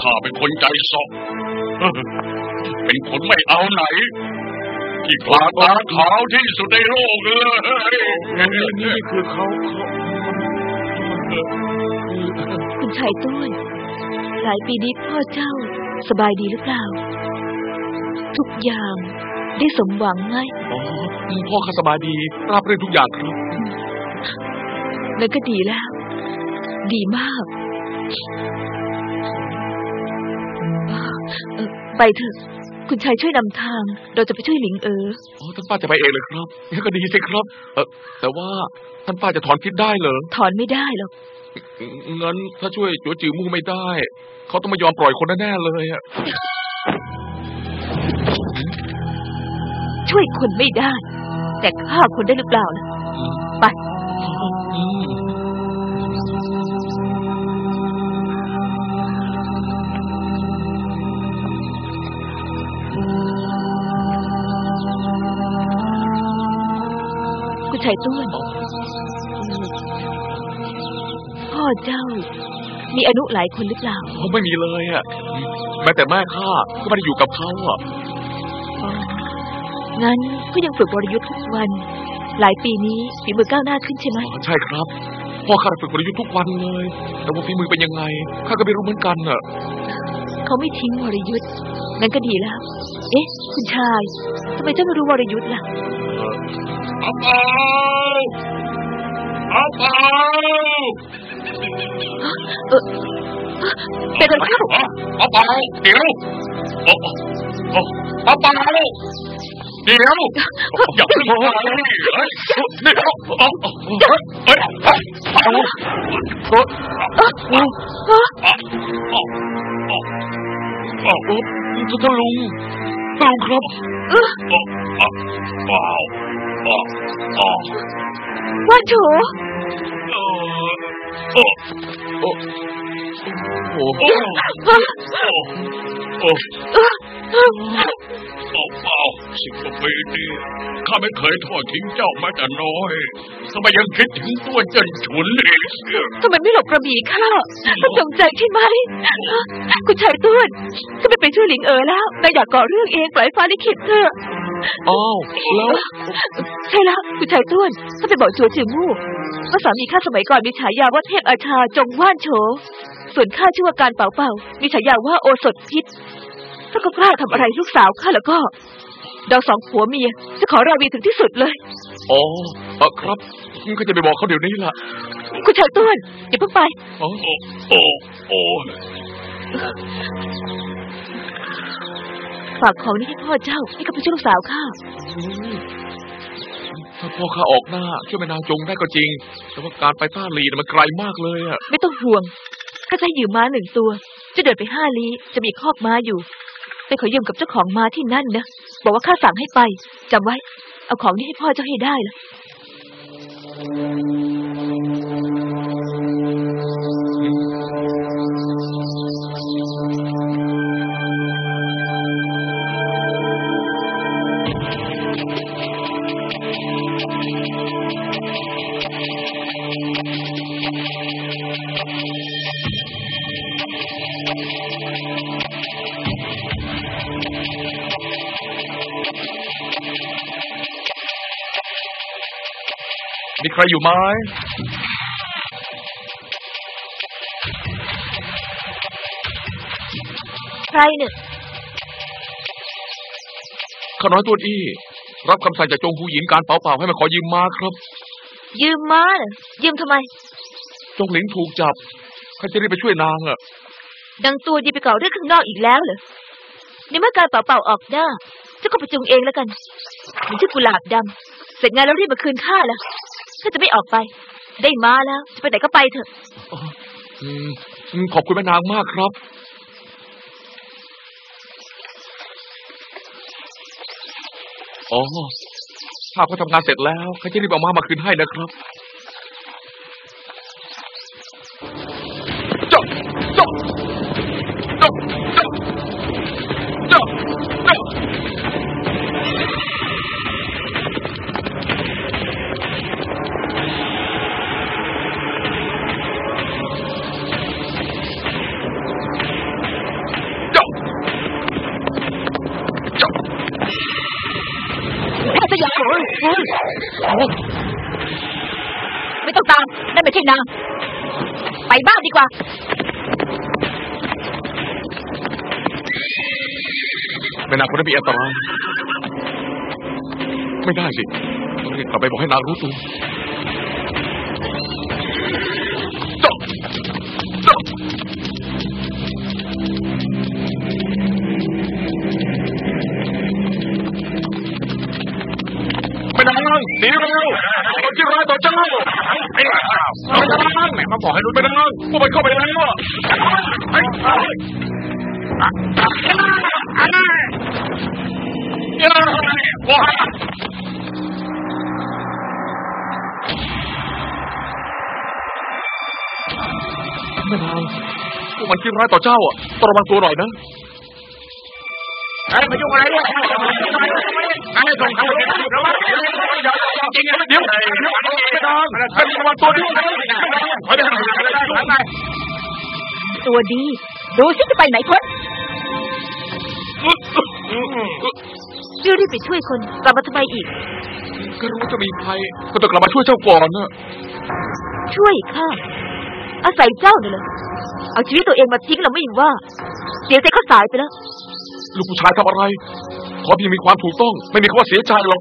ข้าเป็นคนใจสอบเป็นคนไม่เอาไหน ที่กลางตาขาวที่สุดในโลกเลยนี่นี่คือเขาเขาคุณชายต้นหลายปีนี้พ่อเจ้าสบายดีหรือเปล่า ทุกอย่างได้สมหวังไหมอ๋อพ่อข้าสบายดีราบรื่นทุกอย่างครับนั่นก็ดีแล้ว ดีมาก เอ่อไปเถอะ คุณชายช่วยนำทาง เราจะไปช่วยหลิงเอ๋ออ๋อท่านป้าจะไปเองเลยครับงั้นก็ดีสิครับเออแต่ว่าท่านป้าจะถอนพิษได้เหรอถอนไม่ได้หรอกงั้นถ้าช่วยจัวจือมู่ไม่ได้ เขาต้องไม่ยอมปล่อยคนแน่ๆเลยอะช่วยคนไม่ได้ แต่ฆ่าคนได้หรือเปล่านะไป คุณชายต้นพ่อเจ้า มีอนุหลายคนหรือเปล่าเขาไม่มีเลยอะแม้แต่แม่ข้าก็ไม่ได้อยู่กับเขาอะอ๋องั้นก็ยังฝึกบริยุทธ์ทุกวัน หลายปีนี้ฝีมือก้าวหน้าขึ้นใช่ไหมอ๋อใช่ครับพ่อข้าฝึกกลยุทธ์ทุกวันเลย แต่ว่าฝีมือเป็นยังไงข้าก็ไม่รู้เหมือนกันอะเขาไม่ทิ้งวรยุทธ์งั้นก็ดีแล้ว เอ๊ะ คุณชายทำไมเจ้าไม่รู้วรยุทธ์ล่ะ เอาเปล่าเอาเปล่าเออเป็นอะไรเข้าเอาเปล่าเดี๋ยวโอ้โอ้ วอย่าเพิ่งมาเลยเฮ้ยเดี๋ยวเอาเฮ้ยเอาเอาโอ้เอ้อเอ้อเอาเอาเอาเอาโอ้ท่านลุงท่านลุงครับเอ้อเอาเอาเอาเอาว่าโฉเออโอ้โอ้โหโอ้เอ้อโอ้เอ้อเอ้อโอ้เปล่าสิบกว่าปีนี้ข้าไม่เคยทอดทิ้งเจ้าแม้แต่น้อยทำไมยังคิดถึงตัวเจนฉุนอีกทำไมไม่หลบกระบี่ข้าท่านจงใจใช่ไหมคุณชายต้นก็ไม่ไปช่วยหลิงเอ๋อแล้วนายอยากก่อเรื่องเองปล่อยฟ้าลิขิตเถอะ อ้าวแล้ว ใช่แล้วคุณชายต้นถ้าไปบอกจัวจือมู่ว่าสามีข้าสมัยก่อนมีฉายาว่าเทพอาชาจงว่านโฉส่วนข้าชื่อว่าการเป่าเป่ามีฉายาว่าโอสถพิษ ถ้าเขากล้าทำอะไรลูกสาวข้าแล้วก็เราสองผัวเมียจะขอราวีถึงที่สุดเลยอ๋อเออครับก็จะไปบอกเขาเดี๋ยวนี้ล่ะ คุณชายต้นอย่าเพิ่งไปอ๋อโอ้โอ้ ฝากของนี้ให้พ่อเจ้าให้กับผู้ช่วยลูกสาวข้าถ้าพ่อข้าออกหน้าช่วยแม่นางจงได้ก็จริง แต่ว่าการไปต้าลีน่ะมันไกลมากเลยอะไม่ต้องห่วงข้าจะให้ยืมม้าหนึ่งตัว จะเดินไปห้าลี้จะมีคอกม้าอยู่ ไปขอยืมกับเจ้าของม้าที่นั่นนะบอกว่าข้าสั่งให้ไปจำไว้ เอาของนี้ให้พ่อเจ้าให้ได้ล่ะ ใครอยู่ไหมใครเนี่ยข้าน้อยตัวอี้ รับคำสั่งจากจงหูหยินการเป่าเป่าให้มาขอยืมมาครับ ยืมม้าเหรอยืมทำไม จงหลิงถูกจับข้าจะรีบไปช่วยนางอะดังตัวดีไปก่อเรื่องข้างนอกอีกแล้วเหรอในเมื่อการเป่าเป่าออกหน้าเจ้าก็ประจุงเองแล้วกันมันชื่อกุหลาบดำเสร็จงานแล้วรีบมาคืนข้าแล้ว ถ้าจะไม่ออกไป ได้มาแล้ว จะไปไหนก็ไปเถอะอืมอืมขอบคุณแม่นางมากครับ อ๋อ ถ้าเขาทำงานเสร็จแล้วเขาจะรีบเอามามาคืนให้นะครับ ตามนั่นไม่ใช่นาง ไปบ้านดีกว่าแม่นางคนนั้นมีอันตรายไม่ได้สิต้องรีบกลับไปบอกให้นางรู้ตัว มาบอกให้รู้แม่นางพวกมันเข้าไปแล้วอะไอ้ไอ้อันนั้นเอ้ยว้าแม่นางพวกมันคิดร้ายต่อเจ้าอะต้องระวังตัวหน่อยนะ ไอ้มายุ่งอะไรด้วยไอ้ส่งเขาเลยระวังจริงๆเดี๋ยวแม่นางให้ระวังตัวด้วยนะไปไปไปตัวดี ดูสิจะไปไหนพ้นรีบรีบไปช่วยคนกลับมาทำไมอีก ก็รู้ว่าจะมีใครก็ต้องกลับมาช่วยเจ้าก่อนนะช่วยข้าอาศัยเจ้าเนี่ยเลยเอาชีวิตตัวเองมาทิ้งเราไม่ว่า เสียใจเขาสายไปแล้ว ลูกผู้ชายทำอะไร ขอเพียงมีความถูกต้อง ไม่มีคำว่าเสียใจหรอก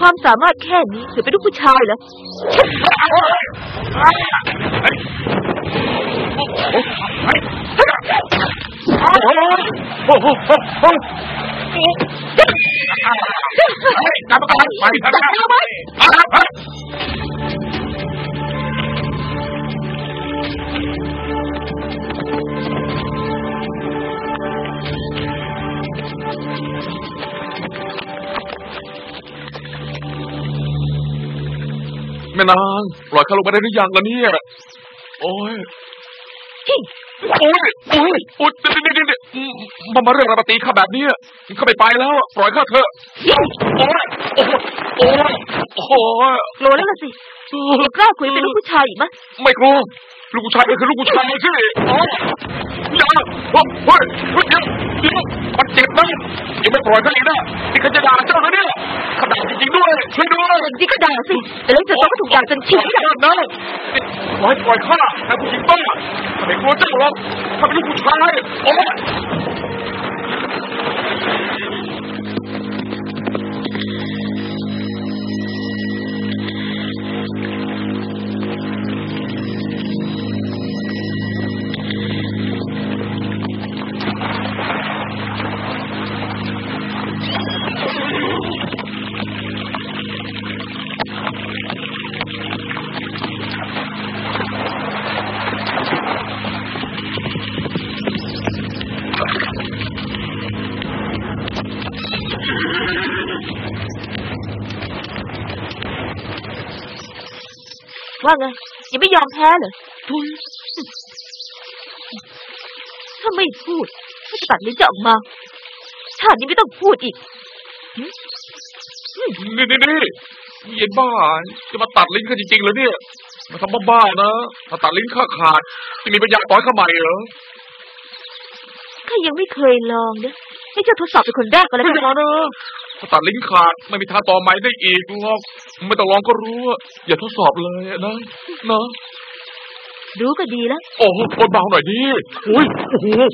ความสามารถแค่นี้ถือเป็นลูกผู้ชายเหรอโอ้โหโอ้โหโอ้โหกรรมการไปจับเขาไห มแม่นาง ปล่อยข้าลงไปได้หรือยังล่ะเนี่ยโอ้ยโอ้ยโอ้ยโอ้ยเดี๋ยวเดี๋ยวเดี๋ยวมามาเรื่องระบาตีข้าแบบเนี้ยข้าไม่ไปแล้วปล่อยข้าเถอะโอ้ยโอ้ยโอ้ยโอ้ยโกรยแล้วล่ะสิ ยังกล้าคุยเป็นลูกผู้ชายอีกมั้ยไม่กลัวลูกผู้ชายก็คือลูกผู้ชายสิโอ้ยอย่าเฮ้ยเฮ้ยเดี๋ยวเดี๋ยวมันเจ็บนะยังไม่ปล่อยเขาอีกนะนี่ข้าจะด่าเจ้านะเนี่ยข้าด่าจริงๆด้วยช่วยด้วยอย่างนี้ก็ด่าสิแต่แล้วจะต้องถูกด่าจนชินขนาดนั้นปล่อยปล่อยข้าแต่ผู้หญิงต้องไม่กลัวเจ้าหรอกข้าเป็นลูกผู้ชายโอ้ย ว่าไงยังไม่ยอมแพ้เหรอถ้าไม่พูดถ้าจะตัดลิ้นจะออกมาชาตินี้ไม่ต้องพูดอีกนี่นี่นี่เย็นบ้าจะมาตัดลิ้นข้าจริงๆเหรอเนี่ย มาทำบ้าๆนะถ้าตัดลิ้นข้าขาด จะมีปัญญาต่อยข้าใหม่เหรอข้ายังไม่เคยลองนะให้เจ้าทดสอบเป็นคนแรกก็แล้วไม่กันมานะ ถ้าตัดลิ้นขาดไม่มีทางต่อใหม่ได้อีกหรอกไม่ต้องลองก็รู้อะอย่าทดสอบเลยอะนะนะรู้ก็ดีแล้ว โอ้โหทนเบาหน่อยดิโอ้ยโอ้โหยะ